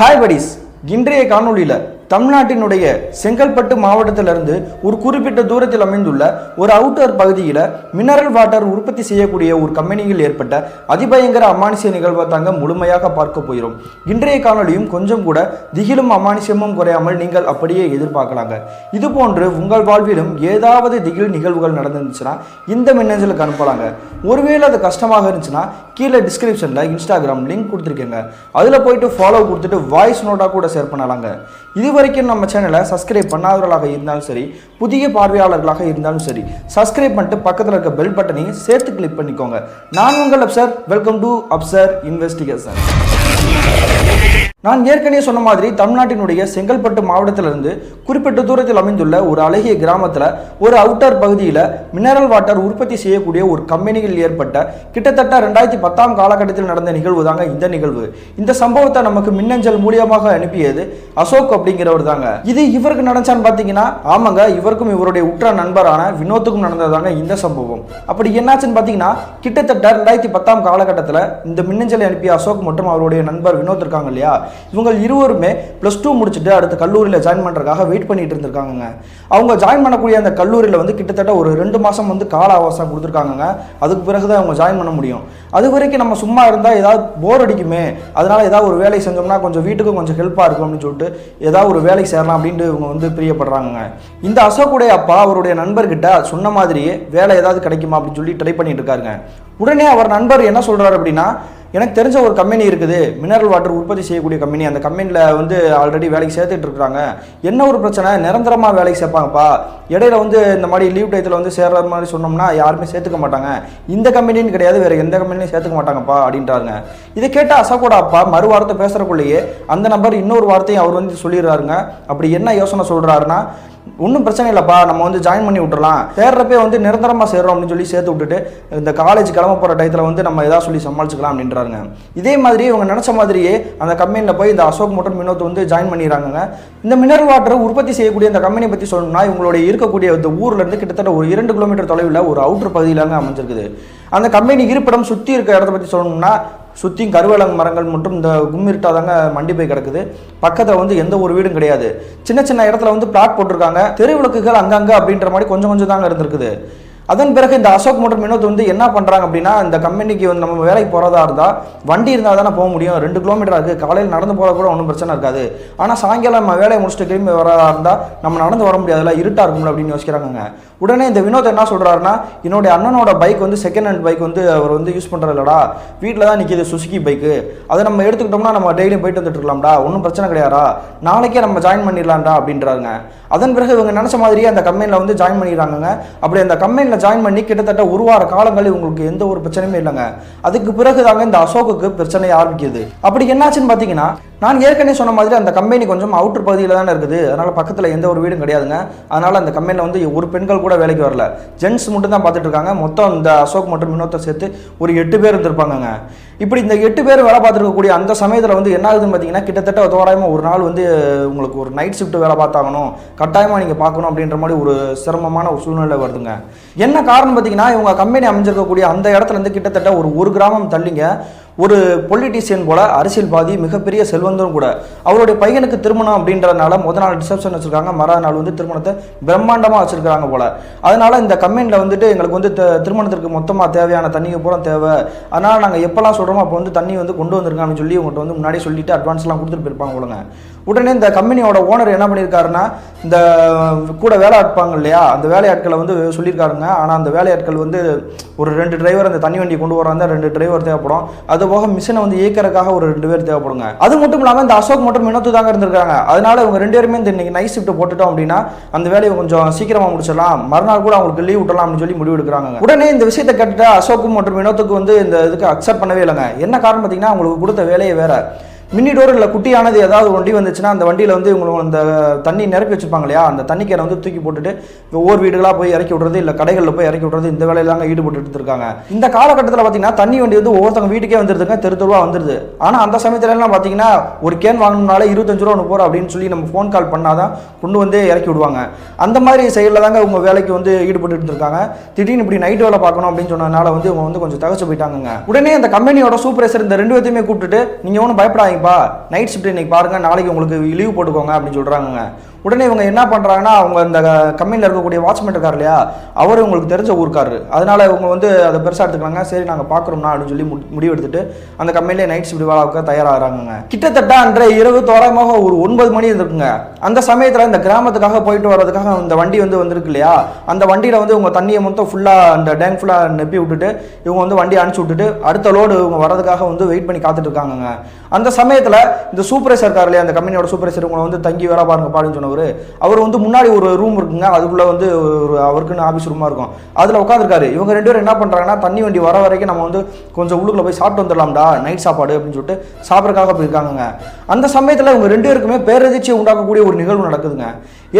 Hi buddies இன்றைய காணொலியில் தமிழ்நாட்டினுடைய செங்கல்பட்டு மாவட்டத்திலிருந்து ஒரு குறிப்பிட்ட தூரத்தில் அமைந்துள்ள ஒரு அவுட்டர் பகுதியில் மினரல் வாட்டர் உற்பத்தி செய்யக்கூடிய ஒரு கம்பெனியில் ஏற்பட்ட அதிபயங்கர அமானுஷ்ய நிகழ்வை தாங்க முழுமையாக பார்க்க போகிறோம். இன்றைய காணொலியும் கொஞ்சம் கூட திகிலும் அமானுஷ்யமும் குறையாமல் நீங்கள் அப்படியே எதிர்பார்க்கலாங்க. இது போன்று உங்கள் வாழ்விலும் ஏதாவது திகில் நிகழ்வுகள் நடந்துருந்துச்சுன்னா இந்த மின்னஞ்சலுக்கு அனுப்பலாங்க. ஒருவேளை அது கஷ்டமாக இருந்துச்சுன்னா கீழே டிஸ்கிரிப்ஷனில் இன்ஸ்டாகிராம் லிங்க் கொடுத்துருக்கேங்க. அதில் போயிட்டு ஃபாலோ கொடுத்துட்டு வாய்ஸ் நோட்டாக கூட ஷேர் பண்ணலாங்க. இது வரைக்கும் நம்ம சேனலை சப்ஸ்கிரைப் பண்ணாதவர்களாக இருந்தாலும் சரி புதிய பார்வையாளர்களாக இருந்தாலும் சரி சப்ஸ்கிரைப் பண்ணிட்டு பக்கத்தில் இருக்க பெல் பட்டனையும் சேர்த்து கிளிக் பண்ணிக்கோங்க. நான் உங்கள் Afsar welcome to Afsar investigation நான் ஏற்கனவே சொன்ன மாதிரி தமிழ்நாட்டினுடைய செங்கல்பட்டு மாவட்டத்திலிருந்து குறிப்பிட்ட தூரத்தில் அமைந்துள்ள ஒரு அழகிய கிராமத்தில் ஒரு அவுட்டர் பகுதியில் மினரல் வாட்டர் உற்பத்தி செய்யக்கூடிய ஒரு கம்பெனியில் ஏற்பட்ட கிட்டத்தட்ட ரெண்டாயிரத்தி பத்தாம் காலகட்டத்தில் நடந்த நிகழ்வு தாங்க இந்த நிகழ்வு. இந்த சம்பவத்தை நமக்கு மின்னஞ்சல் மூலியமாக அனுப்பியது அசோக் அப்படிங்கிறவர் தாங்க. இது இவருக்கு நடந்தான்னு பார்த்தீங்கன்னா ஆமாங்க இவருக்கும் இவருடைய உற்ற நண்பரான வினோத்துக்கும் நடந்ததாங்க இந்த சம்பவம். அப்படி என்னாச்சுன்னு பார்த்தீங்கன்னா கிட்டத்தட்ட ரெண்டாயிரத்தி பத்தாம் காலகட்டத்தில் இந்த மின்னஞ்சலை அனுப்பிய அசோக் மற்றும் அவருடைய நண்பர் வினோத் இருக்காங்க இல்லையா? இவங்க இருவருமே ப்ளஸ் டூ முடிச்சுட்டு அடுத்த கல்லூரியில் ஜாயின் பண்ணுறதுக்காக வெயிட் பண்ணிட்டு இருந்திருக்காங்க அவங்க ஜாயின் பண்ணக்கூடிய அந்த கல்லூரியில் வந்து கிட்டத்தட்ட ஒரு ரெண்டு மாதம் வந்து கால அவகாசம் கொடுத்துருக்காங்க அதுக்கு பிறகு தான் அவங்க ஜாயின் பண்ண முடியும். அது வரைக்கும் நம்ம சும்மா இருந்தால் ஏதாவது போர் அடிக்குமே. அதனால ஏதாவது ஒரு வேலை செஞ்சோம்னா கொஞ்சம் வீட்டுக்கும் கொஞ்சம் ஹெல்ப்பாக இருக்கும் அப்படின்னு சொல்லிட்டு ஏதாவது ஒரு வேலைக்கு சேரலாம் அப்படின்ட்டு இவங்க வந்து பிரியப்படுறாங்க இந்த அசோக்குடைய அப்பா அவருடைய நண்பர்கிட்ட சொன்ன மாதிரியே வேலை ஏதாவது கிடைக்குமா அப்படின்னு சொல்லி ட்ரை பண்ணிட்டு இருக்காருங்க. உடனே அவர் நண்பர் என்ன சொல்றாரு அப்படின்னா எனக்கு தெரிஞ்ச ஒரு கம்பெனி இருக்குது. மினரல் வாட்டர் உற்பத்தி செய்யக்கூடிய கம்பெனி அந்த கம்பெனியில் வந்து ஆல்ரெடி வேலைக்கு சேர்த்துட்டு இருக்கிறாங்க. என்ன ஒரு பிரச்சனை? நிரந்தரமாக வேலைக்கு சேர்ப்பாங்கப்பா. இடையில வந்து இந்த மாதிரி லீவ் டயத்தில் வந்து சேர்ற மாதிரி சொன்னோம்னா யாருமே சேர்த்துக்க மாட்டாங்க. இந்த கம்பெனின்னு கிடையாது. வேறு எந்த கம்பெனிலையும் சேர்த்துக்க மாட்டாங்கப்பா அப்படின்றாங்க இதை கேட்டால் அசோகோட அப்பா மறு வார்த்தை பேசுகிறக்குள்ளேயே அந்த நம்பர் இன்னொரு வார்த்தையும் அவர் வந்து சொல்லிடுறாருங்க. அப்படி என்ன யோசனை சொல்கிறாருன்னா ஒன்றும் பிரச்சனை இல்லைப்பா நம்ம வந்து ஜாயின் பண்ணி விட்டுறலாம். சேர்றப்பே வந்து நிரந்தரமாக சேர்றோம் அப்படின்னு சொல்லி சேர்த்து விட்டுட்டு இந்த காலேஜ் கிளம்ப போகிற டயத்தில் வந்து நம்ம ஏதாவது சொல்லி சமாளிச்சுக்கலாம் அப்படின்றாங்க இதே மாதிரி இவங்க நினச்ச மாதிரியே அந்த கம்பெனியில் போய் இந்த அசோக் மற்றும் வினோத் வந்து ஜாயின் பண்ணிடுறாங்க இந்த மினரல் வாட்டரை உற்பத்தி செய்யக்கூடிய இந்த கம்பெனி பற்றி சொல்லணும்னா இவங்களுடைய இருக்கக்கூடிய இந்த ஊர்லேருந்து கிட்டத்தட்ட ஒரு இரண்டு கிலோமீட்டர் தொலைவில் ஒரு அவுட்டர் பகுதியிலாங்க அமைஞ்சிருக்குது. அந்த கம்பெனி இருப்பிடம் சுற்றி இருக்க இடத்த பற்றி சொல்லணும்னா சுற்றியும் கருவேலங்க மரங்கள் மற்றும் இந்த கும்மிருட்டா தாங்க மண்டி போய் கிடக்குது. பக்கத்தில் வந்து எந்த ஒரு வீடும் கிடையாது. சின்ன சின்ன இடத்துல வந்து பிளாட் போட்டிருக்காங்க. தெரு விளக்குகள் அங்கங்கே அப்படின்ற மாதிரி கொஞ்சம் கொஞ்சம் தாங்க இருந்திருக்குது. அதன் பிறகு இந்த அசோக் மற்றும் வினோத் வந்து என்ன பண்ணுறாங்க அப்படின்னா இந்த கம்பெனிக்கு வந்து நம்ம வேலைக்கு போகிறதா இருந்தால் வண்டி இருந்தால் தானே போக முடியும். ரெண்டு கிலோமீட்டர் இருக்குது காலையில் நடந்து போகிற கூட ஒன்றும் பிரச்சனை இருக்காது. ஆனால் சாயங்காலம் நம்ம வேலையை முடிச்சுட்டு திரும்பி வரதா இருந்தால் நம்ம நடந்து வர முடியாதுல்ல. இருட்டாக இருக்கும்ல அப்படின்னு யோசிக்கிறாங்க உடனே இந்த வினோத் என்ன சொல்கிறாருன்னா என்னுடைய அண்ணனோட பைக் வந்து செகண்ட் ஹேண்ட் பைக் வந்து அவர் வந்து யூஸ் பண்ணுறதில்லடா வீட்டில் தான் நிற்கிது சுசுக்கி பைக்கு அதை நம்ம எடுத்துக்கிட்டோம்னா நம்ம டெய்லியும் போயிட்டு வந்துட்டு இருக்கலாம்டா. ஒன்றும் பிரச்சனை கிடையாதா? நாளைக்கே நம்ம ஜாயின் பண்ணிடலாம்டா அப்படின்றாருங்க. அதன் பிறகு இவங்க நினச்ச மாதிரியே அந்த கம்பெனியில் வந்து ஜாயின் பண்ணிடுறாங்க அப்படி அந்த கம்பெனியில் ஜாயின் பண்ணி கிட்டத்தட்ட ஒரு வார காலங்கள் இவங்களுக்கு எந்த ஒரு பிரச்சனையுமே இல்லைங்க. அதுக்கு பிறகு தாங்க இந்த அசோக்குக்கு பிரச்சனை ஆரம்பிக்குது. அப்படி என்னாச்சுன்னு பார்த்தீங்கன்னா நான் ஏற்கனவே சொன்ன மாதிரி அந்த கம்பெனி கொஞ்சம் அவுட்டர் பகுதியில் தானே இருக்குது. அதனால் பக்கத்தில் எந்த ஒரு வீடும் கிடையாதுங்க. அதனால் அந்த கம்பெனியில் வந்து ஒரு பெண்கள் கூட வேலைக்கு வரல. ஜென்ட்ஸ் மட்டும் தான் பார்த்துட்டு இருக்காங்க. மொத்தம் இந்த அசோக் மற்றும் வினோத்தை சேர்த்து ஒரு எட்டு பேர் இருந்திருப்பாங்கங்க. இப்படி இந்த எட்டு பேர் வேலை பார்த்துருக்கக்கூடிய அந்த சமயத்தில் வந்து என்ன ஆகுதுன்னு பார்த்தீங்கன்னா கிட்டத்தட்ட தோராயமாக ஒரு நாள் வந்து உங்களுக்கு ஒரு நைட் ஷிஃப்ட் வேலை பார்த்தாகணும். கட்டாயமாக நீங்கள் பார்க்கணும் அப்படின்ற மாதிரி ஒரு சிரமமான ஒரு சூழ்நிலை வருதுங்க. என்ன காரணம் பார்த்தீங்கன்னா இவங்க கம்பெனி அமைஞ்சிருக்கக்கூடிய அந்த இடத்துல இருந்து கிட்டத்தட்ட ஒரு ஒரு கிராமம் தள்ளிங்க. ஒரு பொலிட்டீஷியன் போல அரசியல்வாதி மிகப்பெரிய செல்வந்தரும் கூட. அவருடைய பையனுக்கு திருமணம் அப்படின்றதுனால முத நாள் ரிசப்ஷன் வச்சிருக்காங்க. மறாத நாள் வந்து திருமணத்தை பிரம்மாண்டமாக வச்சிருக்காங்க போல. அதனால இந்த கம்பெனியில் வந்துட்டு எங்களுக்கு வந்து த- திருமணத்திற்கு மொத்தமாக தேவையான தண்ணிக்கு பூரா தேவை. அதனால நாங்கள் எப்போல்லாம் சொல்கிறோமோ அப்போ வந்து தண்ணி வந்து கொண்டு வந்திருக்காங்கன்னு சொல்லி உங்கள்கிட்ட வந்து முன்னாடியே சொல்லிட்டு அட்வான்ஸ்லாம் கொடுத்துட்டு போயிருப்பாங்க போலங்க. உடனே இந்த கம்பெனியோட ஓனர் என்ன பண்ணியிருக்காருன்னா இந்த கூட வேலையாட்பாங்க இல்லையா அந்த வேலையாட்களை வந்து சொல்லியிருக்காருங்க. ஆனால் அந்த வேலையாட்கள் வந்து ஒரு ரெண்டு டிரைவர் அந்த தண்ணி வண்டி கொண்டு வராங்க ரெண்டு டிரைவர் தேவைப்படும். அது போக மிஷினை வந்து இயக்கிறதுக்காக ஒரு ரெண்டு பேர் தேவைப்படுங்க. அது மட்டும் இல்லாமல் இந்த அசோக் மற்றும் வினோத்து தாங்க இருந்திருக்காங்க. அதனால இவங்க ரெண்டு பேருமே இந்த இன்னைக்கு நைட் ஷிஃப்ட் போட்டுட்டோம் அப்படின்னா அந்த வேலையை கொஞ்சம் சீக்கிரமாக முடிச்சிடலாம். மறுநாள் கூட அவங்களுக்கு லீவ் விட்டலாம் அப்படின்னு சொல்லி முடிவு எடுக்கிறாங்க உடனே இந்த விஷயத்தை கேட்டுட்டு அசோக்கும் மற்றும் வினோத்துக்கு வந்து இந்த இதுக்கு அக்செப்ட் பண்ணவே இல்லைங்க. என்ன காரணம் பார்த்தீங்கன்னா அவங்களுக்கு கொடுத்த வேலையை வேற. மினி டோரில் இல்லை குட்டியானது ஏதாவது வண்டி வந்துச்சுன்னா அந்த வண்டியில் வந்து இவங்களுக்கு அந்த தண்ணி நிரப்பி வச்சுருப்பாங்க இல்லையா? அந்த தண்ணி கேனை வந்து தூக்கி போட்டுட்டு ஒவ்வொரு வீடுகளாக போய் இறக்கி விடுறது இல்லை கடைகளில் போய் இறக்கி விடுறது இந்த வேலையிலாங்க ஈடுபட்டு இருக்காங்க இந்த காலகட்டத்தில் பார்த்தீங்கன்னா தண்ணி வண்டி வந்து ஒவ்வொருத்தவங்க வீட்டுக்கே வந்துருதுங்க தெரு தெருவாக வந்துருது. ஆனால் அந்த சமயத்துலலாம் பார்த்தீங்கன்னா ஒரு கேன் வாங்கணும்னாலே இருபத்தஞ்சு ரூபா ஒன்று போகிறோம் அப்படின்னு சொல்லி நம்ம ஃபோன் கால் பண்ணாதான் கொண்டு வந்து இறக்கி விடுவாங்க. அந்த மாதிரி செயலில் தாங்க இவங்க வேலைக்கு வந்து ஈடுபட்டு இருக்காங்க திடீர்னு இப்படி நைட் வேலை பார்க்கணும் அப்படின்னு சொன்னதுனால வந்து இவங்க வந்து கொஞ்சம் தகச்சு போயிட்டாங்க உடனே அந்த கம்பெனியோட சூப்பர்வைசர் இந்த ரெண்டு பேர்த்தையுமே கூப்பிட்டுட்டு நீங்கள் ஒன்றும் பயப்படாதீங்க இருக்கேன்ப்பா நைட் ஷிஃப்ட் இன்னைக்கு பாருங்க நாளைக்கு உங்களுக்கு லீவ் போட்டுக்கோங்க அப்படின்னு சொல்றாங்க உடனே இவங்க என்ன பண்ணுறாங்கன்னா அவங்க இந்த கம்பெனியில் இருக்கக்கூடிய வாட்ச்மேன் இருக்கார் இல்லையா அவர் உங்களுக்கு தெரிஞ்ச ஊருக்காரு அதனால இவங்க வந்து அதை பெருசாக எடுத்துக்கிறாங்க சரி நாங்கள் பார்க்குறோம்னா அப்படின்னு சொல்லி முடிவு எடுத்துட்டு அந்த கம்பெனிலே நைட் ஷிஃப்ட் வேலைக்கு தயாராகிறாங்க கிட்டத்தட்ட அன்றைய இரவு தோராயமாக ஒரு ஒன்பது மணி இருந்திருக்குங்க. அந்த சமயத்தில் இந்த கிராமத்துக்காக போயிட்டு வர்றதுக்காக இந்த வண்டி வந்து வந்திருக்கு இல்லையா அந்த வண்டியில் வந்து இவங்க தண்ணியை மொத்தம் ஃபுல்லாக அந்த டேங்க் ஃபுல்லாக நெப்பி விட்டுட்டு இவங்க வந்து வண்டி அனுப்பிச்சு விட்டுட்டு அடுத்த லோடு இவங்க வரதுக்காக வந்து வெயிட் பண்ணி காத்துட்டு இருக்காங்கங்க. அந்த சமயத்தில் இந்த சூப்பர்வைசர் இருக்கார் இல்லையா அந்த கம்பெனியோட சூப்பர்வைசர் உங்களை வந்து தங்கி வேலை பாருங்க பாருன்னு சொன்னவர் அவர் வந்து முன்னாடி ஒரு ரூம் இருக்குங்க. அதுக்குள்ள வந்து ஒரு அவருக்குன்னு ஆஃபீஸ் ரூமா இருக்கும். அதில் உட்காந்துருக்காரு இவங்க ரெண்டு பேரும் என்ன பண்ணுறாங்கன்னா தண்ணி வண்டி வர வரைக்கும் நம்ம வந்து கொஞ்சம் உள்ளுக்குள்ள போய் சாப்பிட்டு வந்துடலாம்டா நைட் சாப்பாடு அப்படின்னு சொல்லிட்டு சாப்பிட்றதுக்காக போயிருக்காங்கங்க. அந்த சமயத்தில் இவங்க ரெண்டு பேருக்குமே பேரதிர்ச்சியை உண்டாக்கக்கூடிய ஒரு நிகழ்வு நடக்குதுங்க.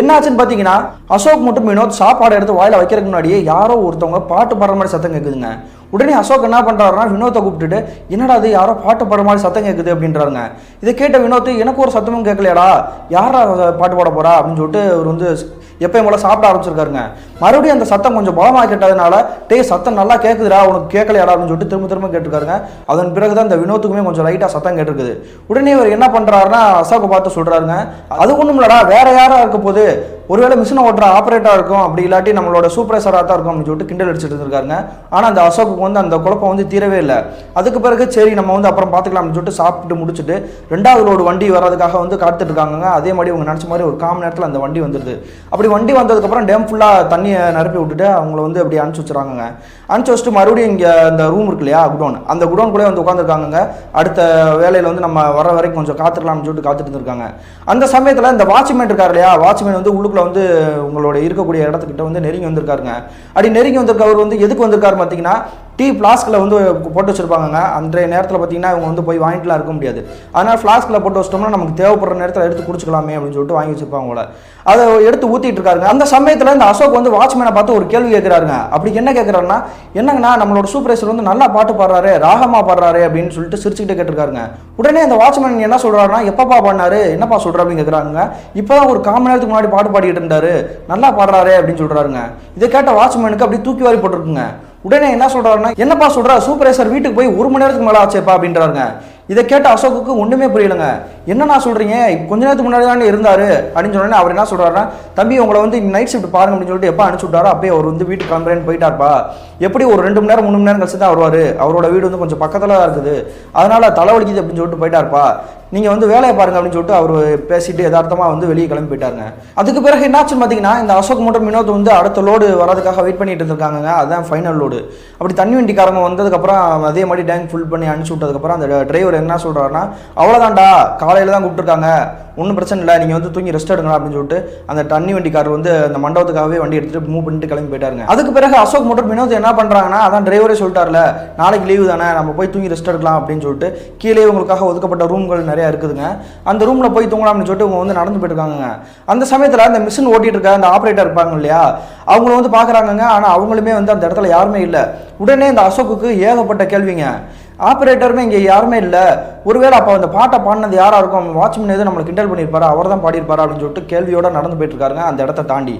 என்னாச்சுன்னு பார்த்தீங்கன்னா அசோக் மற்றும் வினோத் சாப்பாடு எடுத்து வாயில வைக்கிறதுக்கு முன்னாடியே யாரோ ஒருத்தவங்க பாட்டு பாடுற மாதிரி சத்தம் கேட்குதுங்க உடனே அசோக் என்ன பண்ணுறாருன்னா வினோத்தை கூப்பிட்டுட்டு என்னடா அது யாரோ பாட்டு பாடுற மாதிரி சத்தம் கேட்குது அப்படின்றாருங்க. இதை கேட்ட வினோத் எனக்கு ஒரு சத்தமும் கேட்கலையாடா யாரா பாட்டு பாட போகிறா அப்படின்னு சொல்லிட்டு அவர் வந்து எப்பயும் போல சாப்பிட ஆரம்பிச்சிருக்காருங்க. மறுபடியும் அந்த சத்தம் கொஞ்சம் பலமாக கேட்டதுனால டேய் சத்தம் நல்லா கேட்குதுடா உனக்கு கேட்கலையாடா அப்படின்னு சொல்லிட்டு திரும்ப திரும்ப கேட்டிருக்காருங்க. அதன் பிறகு தான் இந்த வினோத்துக்குமே கொஞ்சம் லைட்டாக சத்தம் கேட்டிருக்குது. உடனே இவர் என்ன பண்ணுறாருன்னா அசோக்கை பார்த்து சொல்கிறாருங்க அது ஒன்றும் இல்லடா வேற யாராக இருக்க போது ஒருவேளை மிஷினை ஓட்டுற ஆப்ரேட்டராக இருக்கும் அப்படி இல்லாட்டி நம்மளோட சூப்பர்வைசராக தான் இருக்கும் அப்படின்னு சொல்லிட்டு கிண்டல் அடிச்சுட்டு இருந்திருக்காருங்க. ஆனால் அந்த அசோக்குக்கு வந்து அந்த குழப்பம் வந்து தீரவே இல்லை. அதுக்கு பிறகு சரி நம்ம வந்து அப்புறம் பார்த்துக்கலாம் அப்படின்னு சொல்லிட்டு சாப்பிட்டு முடிச்சுட்டு ரெண்டாவது லோடு வண்டி வர்றதுக்காக வந்து காத்துட்டு இருக்காங்க அதே மாதிரி அவங்க நினச்ச மாதிரி ஒரு காம நேரத்தில் அந்த வண்டி வந்துடுது அப்படி வண்டி வந்ததுக்கப்புறம் டேம் ஃபுல்லாக தண்ணியை நிரப்பி விட்டுட்டு அவங்கள வந்து அப்படி அனுப்பிச்சி வச்சுறாங்க அனுப்பிச்சி வச்சுட்டு மறுபடியும் இங்கே அந்த ரூம் இருக்கு இல்லையா குடோன். அந்த குடோன் கூட வந்து உட்காந்துருக்காங்க அடுத்த வேலையில் வந்து நம்ம வர வரைக்கும் கொஞ்சம் காத்துக்கலாம்னு சொல்லிட்டு காத்துட்டு இருந்திருக்காங்க. அந்த சமயத்தில் இந்த வாட்ச்மேன் இருக்கார் இல்லையா வாட்ச்மேன் வந்து உள்ளுக்குள்ள வந்து உங்களோட இருக்கக்கூடிய இடத்துக்கிட்ட வந்து நெருங்கி வந்திருக்காருங்க. அப்படி நெருங்கி வந்திருக்கவர் வந்து எதுக்கு வந்திருக்காரு பார்த்தீங்கன்னா டீ ஃப்ளாஸ்கில் வந்து போட்டு வச்சுருப்பாங்க அன்றைய நேரத்தில் பார்த்தீங்கன்னா இவங்க வந்து போய் வாங்கிட்டுலாம் இருக்க முடியாது. அதனால் ஃப்ளாஸ்கில் போட்டு வச்சிட்டோம்னா நமக்கு தேவைப்படுற நேரத்தில் எடுத்து குடிச்சிக்கலாமே அப்படின்னு சொல்லிட்டு வாங்கி வச்சுருப்பாங்க போல. அதை எடுத்து ஊற்றிட்டு இருக்காருங்க. அந்த சமயத்தில் இந்த அசோக் வந்து வாட்ச்மேனை பார்த்து ஒரு கேள்வி கேட்குறாருங்க அப்படி என்ன கேட்குறாருன்னா என்னங்கண்ணா நம்மளோட சூப்பர்வைசர் வந்து நல்லா பாட்டு பாடுறாரு ராகமாக பாடுறாரு அப்படின்னு சொல்லிட்டு சிரிச்சுக்கிட்டே கேட்டிருக்காருங்க. உடனே அந்த வாட்ச்மேன் என்ன சொல்கிறாருன்னா எப்பப்பா பாடினாரு என்னப்பா சொல்ற அப்படின்னு கேட்குறாங்க இப்போ தான் ஒரு காமன் நேரத்துக்கு முன்னாடி பாட்டு பாடிட்டு இருந்தாரு நல்லா பாடுறாரு அப்படின்னு சொல்கிறாருங்க இதை கேட்ட வாட்ச்மேனுக்கு அப்படி தூக்கி வாரி போட்டிருக்குங்க. உடனே என்ன சொல்றாருன்னா என்னப்பா சொல்றா? சூப்பரேசர் வீட்டுக்கு போய் ஒரு மணி நேரத்துக்கு மேலே ஆச்சேப்பா அப்படின்றாருங்க. இதை கேட்ட அசோக்குக்கு ஒன்றுமே புரியலங்க. என்னண்ணா சொல்கிறீங்க கொஞ்ச நேரத்துக்கு முன்னாடி தானே இருந்தார். அப்படின்னு சொன்னோன்னே அவர் என்ன சொல்கிறாருன்னா தம்பி உங்களை வந்து நைட் ஷிஃப்ட் பாருங்க அப்படின்னு சொல்லிட்டு எப்போ அனுப்பிச்சு விட்டாரோ அப்பயே அவர் வந்து வீட்டுக்கு கிளம்புறேன்னு போயிட்டார்ப்பா. எப்படி ஒரு ரெண்டு மணி நேரம் மூணு மணி நேரம் கழிச்சு தான் வருவார்? அவரோட வீடு வந்து கொஞ்சம் பக்கத்தில் தான் இருக்குது. அதனால் தலைவலிக்குது அப்படின்னு சொல்லிட்டு போயிட்டார்ப்பா. நீங்கள் வந்து வேலையை பாருங்க அப்படின்னு சொல்லிட்டு அவர் பேசிட்டு யதார்த்தமாக வந்து வெளியே கிளம்பி போயிட்டாருங்க. அதுக்கு பிறகு என்னாச்சுன்னு பார்த்தீங்கன்னா இந்த அசோக் மற்றும் வினோத் வந்து அடுத்த லோடு வரதுக்காக வெயிட் பண்ணிட்டு இருந்திருக்காங்க அதுதான் ஃபைனல் லோடு அப்படி தண்ணி வண்டிக்காரங்க வந்ததுக்கப்புறம் அதே மாதிரி டேங்க் ஃபுல் பண்ணி அனுப்பிச்சு விட்டதுக்கப்புறம் அந்த டிரைவர் என்ன சொல்கிறாருன்னா அவ்வளோதான்டா காலையில் தான் கூப்பிட்டுருக்காங்க. ஒன்றும் பிரச்சனை இல்லை நீங்கள் வந்து தூங்கி ரெஸ்ட் எடுங்க அப்படின்னு சொல்லிட்டு அந்த தண்ணி வண்டிக்காரர் வந்து அந்த மண்டபத்துக்காகவே வண்டி எடுத்துட்டு மூவ் பண்ணிட்டு கிளம்பி போயிட்டாருங்க. அதுக்கு பிறகு அசோக் மற்றும் வினோத் என்ன பண்ணுறாங்கன்னா அதான் டிரைவரே சொல்லிட்டார்ல நாளைக்கு லீவு தானே நம்ம போய் தூங்கி ரெஸ்ட் எடுக்கலாம் அப்படின்னு சொல்லிட்டு கீழே உங்களுக்காக ஒதுக்கப்பட்ட ரூம்கள் நிறைய இருக்குதுங்க. அந்த ரூமில் போய் தூங்கலாம் அப்படின்னு சொல்லிட்டு இவங்க வந்து நடந்து போயிட்டுருக்காங்க அந்த சமயத்தில் அந்த மிஷின் ஓட்டிட்டு இருக்க அந்த ஆப்ரேட்டர் இருப்பாங்க இல்லையா அவங்கள வந்து பார்க்குறாங்கங்க ஆனால் அவங்களுமே வந்து அந்த இடத்துல யாருமே இல்லை. உடனே இந்த அசோக்குக்கு ஏகப்பட்ட கேள்விங்க. ஆப்ரேட்டருமே இங்கே யாருமே இல்லை. ஒருவேளை அப்போ அந்த பாட்டை பாடினது யாராக இருக்கும் வாட்ச்மேன் எது நம்மளை கிண்டல் பண்ணியிருப்பாரா அவர் தான் பாடியிருப்பாரா அப்படின்னு சொல்லிட்டு கேள்வியோட நடந்து போயிட்டு இருக்காருங்க அந்த இடத்த தாண்டி.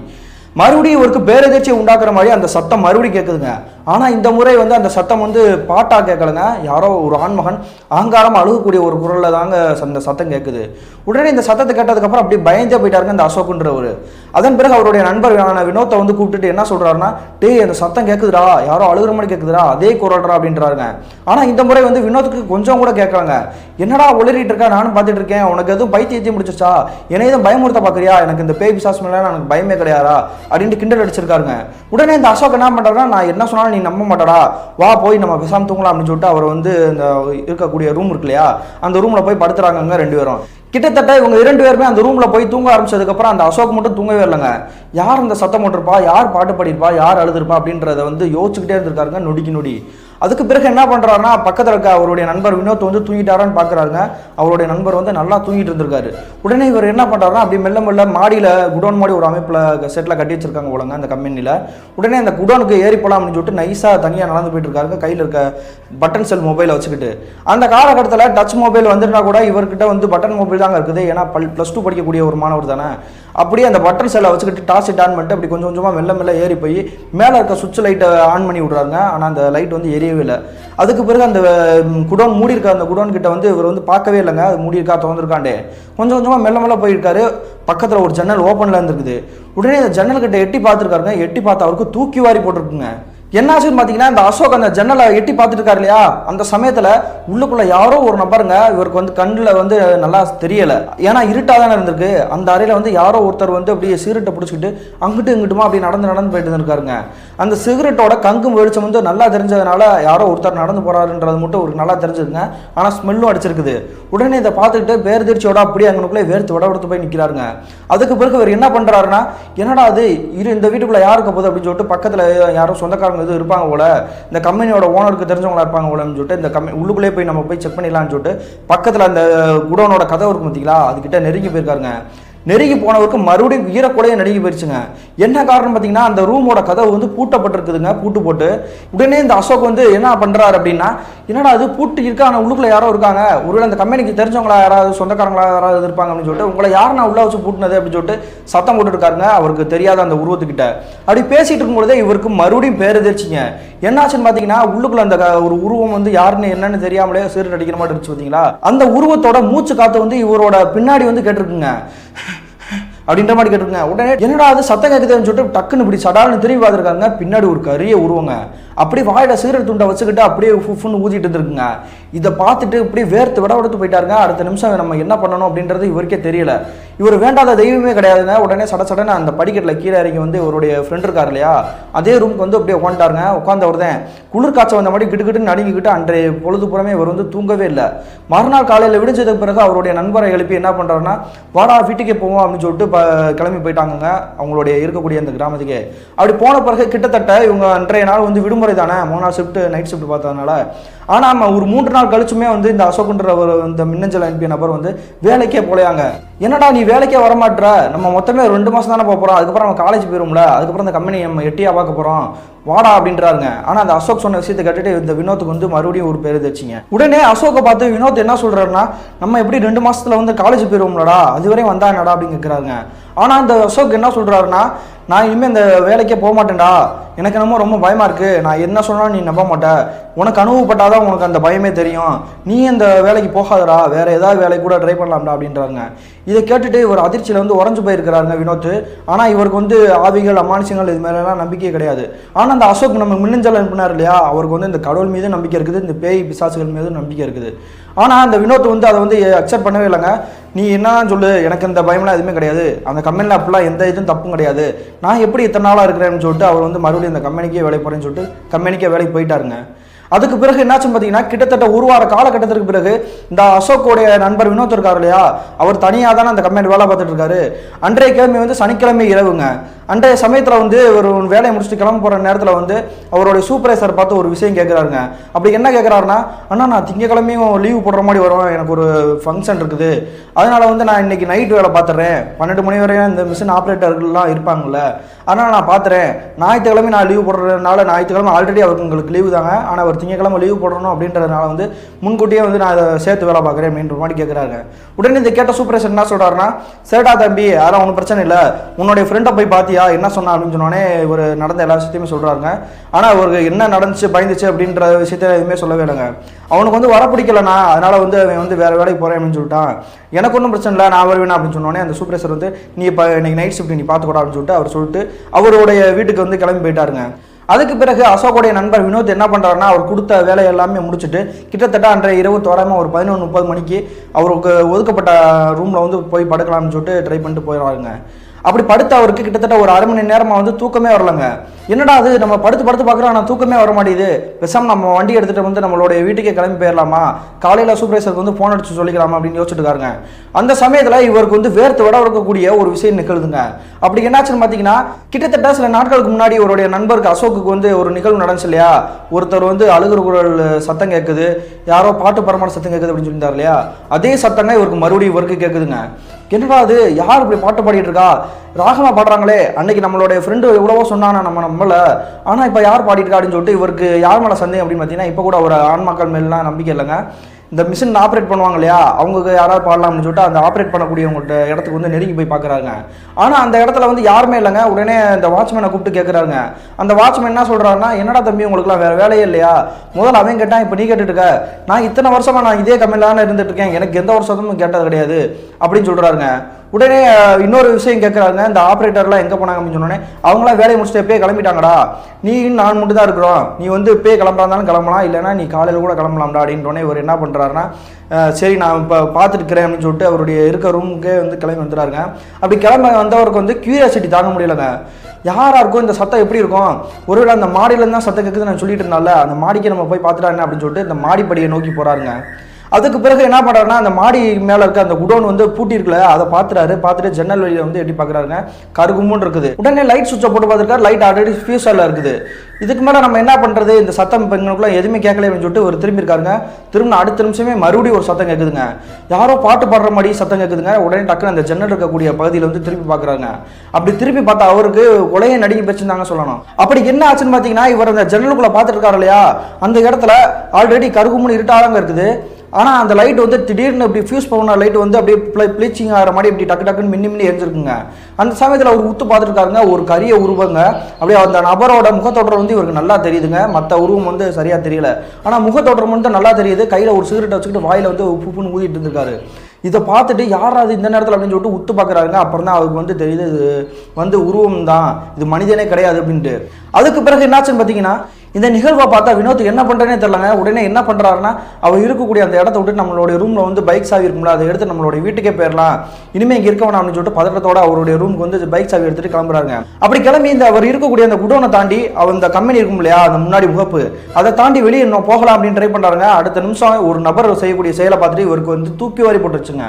மறுபடியும் இவருக்கு பேரதிர்ச்சியை உண்டாக்குற மாதிரி அந்த சத்தம் மறுபடியும் கேட்குதுங்க ஆனால் இந்த முறை வந்து அந்த சத்தம் வந்து பாட்டாக கேட்கலங்க யாரோ ஒரு ஆண்மகன் அகங்காரம் அழுகக்கூடிய ஒரு குரலில் தாங்க அந்த சத்தம் கேட்குது உடனே இந்த சத்தத்தை கேட்டதுக்கப்புறம் அப்படியே பயந்தே போயிட்டாருங்க அந்த அசோக்குன்றவர் அதன் பிறகு அவருடைய நண்பர்களான வினோத்தை வந்து கூப்பிட்டுட்டு என்ன சொல்கிறாருன்னா டேய் அந்த சத்தம் கேட்குதுடா யாரோ அழுகுற மாதிரி கேட்குதுடா அதே குரல்றா அப்படின்றாருங்க. ஆனால் இந்த முறை வந்து வினோத்துக்கு கொஞ்சம் கூட கேட்கலாங்க என்னடா உளறிட்டு இருக்கா? நானும் பார்த்துட்டு இருக்கேன். உனக்கு எதுவும் பைத்தியத்தையும் முடிச்சிச்சா என்னை எதுவும் பயமுறுத்த பார்க்குறியா? எனக்கு இந்த பேய் பிசாஸ் மேலே எனக்கு பயமே கிடையாதா? அப்படின்ட்டு கிண்டல் அடிச்சிருக்காருங்க. உடனே இந்த அசோக் என்ன பண்ணுறாருன்னா நான் என்ன சொன்னாலும் நீ நம்ப மாட்டடா வா போய் நம்ம பேசாமல் தூங்கலாம் அப்படின்னு சொல்லிட்டு அவர் வந்து இந்த இருக்கக்கூடிய ரூம் இருக்கு இல்லையா? அந்த ரூமில் போய் படுத்துறாங்கங்க ரெண்டு பேரும். கிட்டத்தட்ட இவங்க இரண்டு பேருமே அந்த ரூம்ல போய் தூங்க ஆரம்பிச்சதுக்கப்புறம் அந்த அசோக் மட்டும் தூங்கவே இல்லைங்க. யார் அந்த சத்தம் போட்டிருப்பா? யார் பாட்டு பாடியிருப்பா? யார் அழுதுருப்பா? அப்படின்றத வந்து யோசிச்சுக்கிட்டே இருந்திருக்காருங்க நொடிக்கு நொடி. அதுக்கு பிறகு என்ன பண்ணுறாருன்னா பக்கத்தில் இருக்க அவருடைய நண்பர் வினோத் வந்து தூங்கிட்டாரான்னு பார்க்குறாருங்க அவருடைய நண்பர் வந்து நல்லா தூங்கிட்டு இருந்திருக்காரு. உடனே இவர் என்ன பண்ணுறாருன்னா அப்படி மெல்ல மெல்ல மாடியில் குடோன் மாடி ஒரு அமைப்பில் செட்டில் கட்டி வச்சிருக்காங்க போலங்க அந்த கம்பெனியில் உடனே அந்த குடோனுக்கு ஏறி போகலாம் அப்படின்னு சொல்லிட்டு நைஸாக தனியாக நடந்து போயிட்டு இருக்காருங்க. கையில் இருக்க பட்டன் செல் மொபைலை வச்சுக்கிட்டு. அந்த காலகட்டத்தில் டச் மொபைல் வந்துருந்தா கூட இவர்கிட்ட வந்து பட்டன் மொபைல் தாங்க இருக்குது. ஏன்னா பல் ப்ளஸ் டூ படிக்கக்கூடிய ஒரு மாணவர் தானே. அப்படியே அந்த பட்டன் செல்லை வச்சுக்கிட்டு டார்ச் ஆன் பண்ணிட்டு அப்படி கொஞ்சம் கொஞ்சமாக மெல்ல மெல்ல ஏறி போய் மேலே இருக்க சுவிட்ச் லைட்டை ஆன் பண்ணி விட்றாங்க. ஆனால் அந்த லைட் வந்து எரியவே இல்லை. அதுக்கு பிறகு அந்த குடோன் மூடி இருக்க அந்த குடோன் கிட்ட வந்து இவர் வந்து பார்க்கவே இல்லைங்க. அது மூடி இருக்கா திறந்துருக்காண்டே கொஞ்சம் கொஞ்சமாக மெல்ல மெல்ல போயிருக்காரு. பக்கத்தில் ஒரு ஜன்னல் ஓப்பனில் இருந்துருக்குது. உடனே அந்த ஜன்னல் கிட்ட எட்டி பார்த்துருக்காருங்க. எட்டி பார்த்து அவருக்கு தூக்கி வாரி போட்டிருக்குங்க. என்னாச்சுன்னு பார்த்தீங்கன்னா இந்த அசோக் அந்த ஜன்னலை எட்டி பார்த்துட்டு இருக்காரு இல்லையா? அந்த சமயத்தில் உள்ளுக்குள்ளே யாரோ ஒரு நபருங்க இவருக்கு வந்து கண்ணில் வந்து நல்லா தெரியலை. ஏன்னா இருட்டாக தானே இருந்திருக்கு. அந்த அறையில் வந்து யாரோ ஒருத்தர் வந்து அப்படியே சிகரெட்டை பிடிச்சிக்கிட்டு அங்கிட்டு இங்கிட்டுமா அப்படியே நடந்து நடந்து போயிட்டு இருக்காருங்க அந்த சிகரெட்டோட கங்கும் வெளிச்சம் வந்து நல்லா தெரிஞ்சதுனால யாரோ ஒருத்தர் நடந்து போகிறாருன்றது மட்டும் ஒரு நல்லா தெரிஞ்சதுங்க. ஆனால் ஸ்மெல்லும் அடிச்சிருக்குது. உடனே இதை பார்த்துக்கிட்டு பேர்திருச்சியோட அப்படியே அங்கனுக்குள்ளே வேர்த்து விட விடுத்து போய் நிற்கிறாருங்க அதுக்கு பிறகு இவர் என்ன பண்ணுறாருன்னா என்னடா அது இரு இந்த வீட்டுக்குள்ளே யாருக்கு போகுது அப்படின்னு சொல்லிட்டு பக்கத்தில் யாரோ சொந்தக்காரங்க இது இருப்பாங்க போல. இந்த கம்பெனியோட ஓனருக்கு தெரிஞ்சவங்களா இருப்பாங்க போலன்னு சொல்லிட்டு இந்த கம்பெனி உள்ளுக்குள்ளே போய் நம்ம போய் செக் பண்ணிடலாம்னு சொல்லிட்டு பக்கத்தில் அந்த குடோனோட கதவு இருக்கும் பார்த்தீங்களா அதுக்கிட்ட நெருங்கி போயிருக்காருங்க. நெருங்கி போனவருக்கு மறுபடியும் ஈரக்கூடையே நெருங்கி போயிடுச்சுங்க என்ன காரணம் பார்த்தீங்கன்னா அந்த ரூமோட கதவு வந்து பூட்டப்பட்டிருக்குதுங்க பூட்டு போட்டு. உடனே இந்த அசோக் வந்து என்ன பண்ணுறாரு அப்படின்னா என்னடா அது பூட்டு இருக்கா? ஆனால் உள்ளுக்குள்ள யாரோ இருக்காங்க. ஒருவேளை அந்த கம்பெனிக்கு தெரிஞ்சவங்களா யாராவது சொந்தக்காரங்களா யாராவது இருப்பாங்க அப்படின்னு சொல்லிட்டு உங்களை யார் நான் உள்ள வச்சு பூட்டினது அப்படின்னு சொல்லிட்டு சத்தம் போட்டுருக்காருங்க அவருக்கு தெரியாத அந்த உருவத்துக்கிட்ட. அப்படி பேசிட்டு இருக்கும்பொழுதே இவருக்கு மறுபடியும் பேர் எதிர்ச்சிங்க. என்னாச்சுன்னு பார்த்தீங்கன்னா உள்ளுக்குள்ள அந்த ஒரு உருவம் வந்து யாருன்னு என்னன்னு தெரியாமலே சீரட் அடிக்கிற மாதிரி இருந்துச்சு பார்த்தீங்களா அந்த உருவத்தோட மூச்சு காத்து வந்து இவரோட பின்னாடி வந்து கேட்டிருக்குங்க. அப்படின்ற மாதிரி கேட்டிருக்கேன் உடனே என்னடா அது சத்தம் கேட்குதுன்னு சொல்லிட்டு டக்குன்னு இப்படி சடால்னு திரும்பி பார்த்துருக்காங்க. பின்னாடி ஒரு கரிய உருவங்க. அப்படியே வாயில சீரல் துண்டை வச்சுக்கிட்டு அப்படியே ஃபுன்னு ஊதிட்டு இருந்துருக்குங்க. இதை பார்த்துட்டு இப்படியே வேர்த்து விட விடுத்து போயிட்டாருங்க. அடுத்த நிமிஷம் நம்ம என்ன பண்ணணும் அப்படின்றது இவருக்கே தெரியல. இவர் வேண்டாத தெய்வமே கிடையாதுங்க. உடனே சட சடன்னு அந்த படிக்கட்டில் கீழே இறங்கி வந்து இவருடைய ஃப்ரெண்ட் இருக்கார் இல்லையா? அதே ரூமுக்கு வந்து அப்படியே உட்காந்துட்டாருங்க உட்காந்தவர் தான் குளிர் காய்ச்சல் வந்த மாதிரி கிட்டு நடுங்கிக்கிட்டு அன்றைய பொழுது புறமே இவர் வந்து தூங்கவே இல்லை. மறுநாள் காலையில் விடிஞ்சதுக்கு பிறகு அவருடைய நண்பரை எழுப்பி என்ன பண்ணுறாருன்னா வாடா வீட்டுக்கே போவோம் அப்படின்னு சொல்லிட்டு கிளம்பி போயிட்டாங்க அவங்களுடைய இருக்கக்கூடிய அந்த கிராமத்துக்கே. அப்படி போன பிறகு கிட்டத்தட்ட இவங்க அன்றைய நாள் வந்து விடுமுறை தானே மூணு நாள் ஷிஃப்ட் நைட் ஷிஃப்ட் பார்த்ததுனால. ஆனால் நம்ம ஒரு மூன்று நாள் கழிச்சுமே வந்து இந்த அசோக்குன்ற ஒரு இந்த மின்னஞ்சல் அனுப்பிய நபர் வந்து வேலைக்கே போலையாங்க. என்னடா நீ வேலைக்கே வரமாட்ற? நம்ம மொத்தமே ரெண்டு மாதம் தானே போக போகிறோம் அதுக்கப்புறம் நம்ம காலேஜ் போயிரும்ல. அதுக்கப்புறம் அந்த கம்பெனி நம்ம எட்டியாக பார்க்க போகிறோம் வாடா அப்படின்றாருங்க. ஆனால் அந்த அசோக் சொன்ன விஷயத்தை கேட்டுட்டு இந்த வினோத்துக்கு வந்து மறுபடியும் ஒரு பேர் வச்சிங்க உடனே அசோக்கை பார்த்து வினோத் என்ன சொல்கிறாருன்னா நம்ம எப்படி ரெண்டு மாதத்தில் வந்து காலேஜ் போயிருவோம்லடா அதுவரையும் வந்தா என்னடா அப்படின்னு கேட்குறாங்க ஆனால் அந்த அசோக் என்ன சொல்கிறாருன்னா நான் இனிமேல் இந்த வேலைக்கே போக மாட்டேன்டா எனக்கு என்னமோ ரொம்ப பயமாக இருக்குது நான் என்ன சொன்னாலும் நீ நம்ப மாட்ட. உனக்கு அனுபவப்பட்டாதான் உனக்கு அந்த பயமே தெரியும். நீ இந்த வேலைக்கு போகாதடா. வேறு ஏதாவது வேலைக்கு கூட ட்ரை பண்ணலாம்டா அப்படின்றாங்க இதை கேட்டுட்டு இவர் அதிர்ச்சியில் வந்து உறைஞ்சு போயிருக்கிறாருங்க வினோத். ஆனால் இவருக்கு வந்து ஆவிகள் அமானுஷங்கள் இது மேலெல்லாம் நம்பிக்கையே கிடையாது. ஆனால் அந்த அசோக் நம்ம மின்னஞ்சல் அனுப்பினார் இல்லையா? அவருக்கு வந்து இந்த கடவுள் மீது நம்பிக்கை இருக்குது இந்த பேய் பிசாசுகள் மீது நம்பிக்கை இருக்குது. ஆனால் அந்த வினோத் வந்து அதை வந்து அக்செப்ட் பண்ணவே இல்லைங்க. நீ என்ன சொல்லு எனக்கு இந்த பயம்லாம் எதுவுமே கிடையாது. அந்த கம்பெனியில் அப்படிலாம் எந்த இதுவும் தப்பும் கிடையாது. நான் எப்படி இத்தனை நாளாக இருக்கிறேன்னு சொல்லிட்டு அவர் வந்து மறுபடியும் இந்த கம்பெனிக்கே வேலைக்கு போகிறேன்னு சொல்லிட்டு கம்பெனிக்கே வேலைக்கு போயிட்டாருங்க. அதுக்கு பிறகு என்னாச்சுன்னு பார்த்தீங்கன்னா கிட்டத்தட்ட ஒரு வார காலகட்டத்திற்கு பிறகு இந்த அசோக்கோடைய நண்பர் வினோத் இருக்கார் இல்லையா? அவர் தனியாக தானே அந்த கம்பெனி வேலை பார்த்துட்டு இருக்காரு. அன்றைய கிழமை வந்து சனிக்கிழமை இரவுங்க. அன்றைய சமயத்தில் வந்து ஒரு வேலையை முடிச்சுட்டு கிளம்ப போகிற நேரத்தில் வந்து அவருடைய சூப்பர்வைசர் பார்த்து ஒரு விஷயம் கேட்குறாருங்க அப்படி என்ன கேட்குறாருன்னா அண்ணா நான் திங்கக்கிழமையும் லீவு போடுற மாதிரி வரும். எனக்கு ஒரு ஃபங்க்ஷன் இருக்குது. அதனால் வந்து நான் இன்னைக்கு நைட் வேலை பார்த்துறேன். பன்னெண்டு மணி வரையும் இந்த மிஷின் ஆப்ரேட்டர்கள்லாம் இருப்பாங்கல்ல. அதனால் நான் பார்த்துறேன். ஞாயிற்றுக்கிழமை நான் லீவு போடுறதுனால ஞாயிற்றுக்கிழமை ஆல்ரெடி அவருக்கு உங்களுக்கு லீவு தாங்க. ஆனால் அவர் திங்கக்கிழமை லீவு போடணும் அப்படின்றதுனால வந்து முன்கூட்டியே வந்து நான் அதை சேர்த்து வேலை பார்க்குறேன் அப்படின்ற மாதிரி கேட்குறாங்க. உடனே இந்த கேட்ட சூப்பரேஷன் என்ன சொல்கிறாருன்னா சேட்டா தம்பி யாரும் ஒன்றும் பிரச்சனை இல்லை. உன்னுடைய ஃப்ரெண்டை போய் பார்த்தியா என்ன சொன்னா? அப்படின்னு சொன்னோடனே இவர் நடந்த எல்லா விஷயத்தையுமே சொல்கிறாங்க ஆனால் அவருக்கு என்ன நடந்துச்சு பயந்துச்சு அப்படின்ற விஷயத்த எதுவுமே சொல்லவே இல்லைங்க. அவனுக்கு வந்து வர பிடிக்கலண்ணா அதனால் வந்து அவன் வந்து வேறு வேலைக்கு போகிறேன் அப்படின்னு சொல்லிட்டான். எனக்கு ஒன்றும் பிரச்சனை இல்லை நான் வருவேன் அப்படின்னு சொன்னோடனே அந்த சூப்பரேஷர் வந்து நீ இப்போ இன்னைக்கு நைட் ஷிஃப்ட் நீ பார்த்துக்கூடா அப்படின்னு சொல்லிட்டு அவர் சொல்லிட்டு அவருடைய வீட்டுக்கு வந்து கிளம்பி போயிட்டாருங்க. அதுக்கு பிறகு அசோக்குடைய நண்பர் வினோத் என்ன பண்ணுறாருன்னா அவர் கொடுத்த வேலை எல்லாமே முடிச்சுட்டு கிட்டத்தட்ட அன்றைய இரவு தோராயமாக ஒரு பதினொன்று முப்பது மணிக்கு அவருக்கு ஒதுக்கப்பட்ட ரூமில் வந்து போய் படுக்கலாம்னு சொல்லிட்டு ட்ரை பண்ணிட்டு போயிடுறாருங்க அப்படி படுத்து அவருக்கு கிட்டத்தட்ட ஒரு அரை மணி நேரமாக வந்து தூக்கமே வரலங்க. என்னடா அது? நம்ம படுத்து படுத்து பார்க்குறோம் ஆனால் தூக்கமே வர மாட்டேங்குது. விஷம் நம்ம வண்டி எடுத்துகிட்டு வந்து நம்மளுடைய வீட்டுக்கே கிளம்பி போயிடலாமா? காலையில் சூப்பர்வைசருக்கு வந்து ஃபோன் அடித்து சொல்லிக்கலாமா அப்படின்னு யோசிச்சுட்டு இருக்காருங்க. அந்த சமயத்தில் இவருக்கு வந்து வேர்த்து விட இருக்கக்கூடிய ஒரு விஷயம் நிகழுதுங்க அப்படி என்னாச்சுன்னு பார்த்தீங்கன்னா கிட்டத்தட்ட சில நாட்களுக்கு முன்னாடி இவருடைய நண்பருக்கு அசோக்குக்கு வந்து ஒரு நிகழ்வு நடந்துச்சு இல்லையா? ஒருத்தர் வந்து அழுகுற குரல் சத்தம் கேட்குது யாரோ பாட்டு பரமான சத்தம் கேட்குது அப்படின்னு சொல்லியிருந்தார் இல்லையா? அதே சத்தங்க இவருக்கு மறுபடியும் இவருக்கு கேட்குதுங்க என்னடா அது யார் இப்படி பாட்டு பாடிட்டு இருக்கா ராகமா பாடுறாங்களே. அன்னைக்கு நம்மளுடைய ஃப்ரெண்டு எவ்வளவோ சொன்னானா நம்ம நம்மள ஆனால் இப்போ யார் பாடிட்டு இருக்கா அப்படின்னு சொல்லிட்டு இவருக்கு யார் மேலே சந்தேகம் அப்படின்னு பார்த்தீங்கன்னா இப்போ கூட ஒரு ஆன்மாக்கள் மேலாம் நம்பிக்கை இல்லைங்க. இந்த மிஷின் ஆப்ரேட் பண்ணுவாங்க இல்லையா? அவங்க யாராவது பாடலாம்னு சொல்லிட்டு அந்த ஆப்ரேட் பண்ணக்கூடியவங்கள்ட்ட இடத்துக்கு வந்து நெருங்கி போய் பார்க்குறாங்க. ஆனால் அந்த இடத்துல வந்து யாருமே இல்லைங்க. உடனே அந்த வாட்ச்மேனை கூப்பிட்டு கேட்குறாங்க அந்த வாட்ச்மேன் என்ன சொல்கிறாருன்னா என்னடா தம்பி உங்களுக்குலாம் வேறு வேலையே இல்லையா? முதல்ல அவன் கேட்டான் இப்போ நீ கேட்டுட்டு இருக்க. நான் இத்தனை வருஷமாக நான் இதே கம்பெனியில் தானே இருந்துட்டு இருக்கேன். எனக்கு எந்த வருஷமும் கேட்டது கிடையாது. அப்படின்னு சொல்கிறாருங்க உடனே இன்னொரு விஷயம் கேட்குறாங்க இந்த ஆப்ரேட்டர்லாம் எங்கே போனாங்க அப்படின்னு சொன்னோடனே அவங்களாம் வேலையை முடிச்சுட்டு எப்பயே கிளம்பிட்டாங்கடா. நீ நான் மட்டும் தான் இருக்கிறோம். நீ வந்து இப்பயே கிளம்புறாந்தாலும் கிளம்பலாம். இல்லைன்னா நீ காலையில் கூட கிளம்பலாம்டா அப்படின்றோடனே இவர் என்ன பண்ணுறாருன்னா சரி நான் இப்போ பார்த்துட்டுக்கிறேன் அப்படின்னு சொல்லிட்டு அவருடைய இருக்க ரூமுக்கே வந்து கிளம்பி வந்துடுறாருங்க. அப்படி கிளம்ப வந்தவருக்கு வந்து கியூரியாசிட்டி தாங்க முடியலங்க. யாராக இருக்கும் இந்த சத்தம் எப்படி இருக்கும்? ஒருவேளை அந்த மாடியில தான் சத்தம் கேட்குது நான் சொல்லிட்டு இருந்தால அந்த மாடிக்கு நம்ம போய் பார்த்துட்டா என்ன அப்படின்னு சொல்லிட்டு இந்த மாடிப்படியை நோக்கி போகிறாருங்க அதுக்கு பிறகு என்ன பண்ணுறாருன்னா அந்த மாடி மேலே இருக்க அந்த குடோன் வந்து பூட்டி அதை பார்த்துறாரு பார்த்துட்டு ஜன்னல் வழியில் வந்து எட்டி பார்க்கறாருங்க கருகுமுன்னு இருக்குது. உடனே லைட் சுவிட்சை போட்டு பார்த்துருக்காரு லைட் ஆல்ரெடி ஃபியூசரில் இருக்குது. இதுக்கு மேலே நம்ம என்ன பண்ணுறது இந்த சத்தம் பெண்களுக்குலாம் எதுவுமே கேட்கலன்னு சொல்லிட்டு ஒரு திரும்பி இருக்காருங்க. திரும்ப அடுத்த நிமிஷமே மறுபடியும் ஒரு சத்தம் கேட்குதுங்க யாரோ பாட்டு பாடுற மாதிரி சத்தம் கேட்குதுங்க உடனே டக்குன்னு அந்த ஜன்னல் இருக்கக்கூடிய பகுதியில் வந்து திரும்பி பார்க்குறாங்க அப்படி திரும்பி பார்த்தா அவருக்கு உலகை நடிகை வச்சுருந்தாங்க சொல்லணும். அப்படி என்ன ஆச்சுன்னு பார்த்தீங்கன்னா இவர் அந்த ஜன்னலுக்குள்ளே பார்த்துட்டு இருக்காரு இல்லையா? அந்த இடத்துல ஆல்ரெடி கருகுமுன்னு இருட்டாதாங்க இருக்குது. ஆனால் அந்த லைட் வந்து திடீர்னு இப்படி ஃபியூஸ் பண்ண லைட் வந்து அப்படியே ப்ளீச்சிங் ஆகிற மாதிரி இப்படி டக்கு டக்குன்னு மின்னி மின்னி எரிஞ்சிருக்குங்க. அந்த சமயத்தில் அவர் உத்து பார்த்துருக்காருங்க ஒரு கரிய உருவங்க. அப்படியே அந்த நபரோட முகத்தொடர் வந்து இவருக்கு நல்லா தெரியுதுங்க. மற்ற உருவம் வந்து சரியாக தெரியல. ஆனால் முகத்தொடர் வந்து நல்லா தெரியுது. கையில் ஒரு சிகரெட் வச்சுக்கிட்டு வாயில் வந்து உப்புன்னு ஊதிட்டு இருந்திருக்காரு. இதை பார்த்துட்டு யாராவது இந்த நேரத்தில் அப்படின்னு சொல்லிட்டு உத்து பார்க்குறாருங்க. அப்புறம் தான் அவருக்கு வந்து தெரியுது இது வந்து உருவம் தான். இது மனிதனே கிடையாது அப்படின்ட்டு. அதுக்கு பிறகு என்னாச்சுன்னு பார்த்தீங்கன்னா இந்த நிகழ்வை பார்த்தா வினோத் என்ன பண்ணுறேனே தெரிலங்க உடனே என்ன பண்ணுறாருன்னா அவர் இருக்கக்கூடிய அந்த இடத்த விட்டு நம்மளுடைய ரூமில் வந்து பைக் சாவி இருக்கும்ல அதை எடுத்து நம்மளுடைய வீட்டுக்கே போயிடலாம் இனிமேல் இங்கே இருக்க வேணாம் அப்படின்னு சொல்லிட்டு பதட்டத்தோட அவருடைய ரூமுக்கு வந்து பைக் சாவி எடுத்துட்டு கிளம்புறாங்க அப்படி கிளம்பி இந்த அவர் இருக்கக்கூடிய அந்த குடோனை தாண்டி அவர் இந்த கம்பெனி இருக்கும் இல்லையா அந்த முன்னாடி முகப்பு அதை தாண்டி வெளியே இன்னும் போகலாம் அப்படின்னு ட்ரை பண்ணுறாங்க அடுத்த நிமிஷம் ஒரு நபர் செய்யக்கூடிய செயலை பார்த்துட்டு இவருக்கு வந்து தூக்கி வாரி போட்டு வச்சுங்க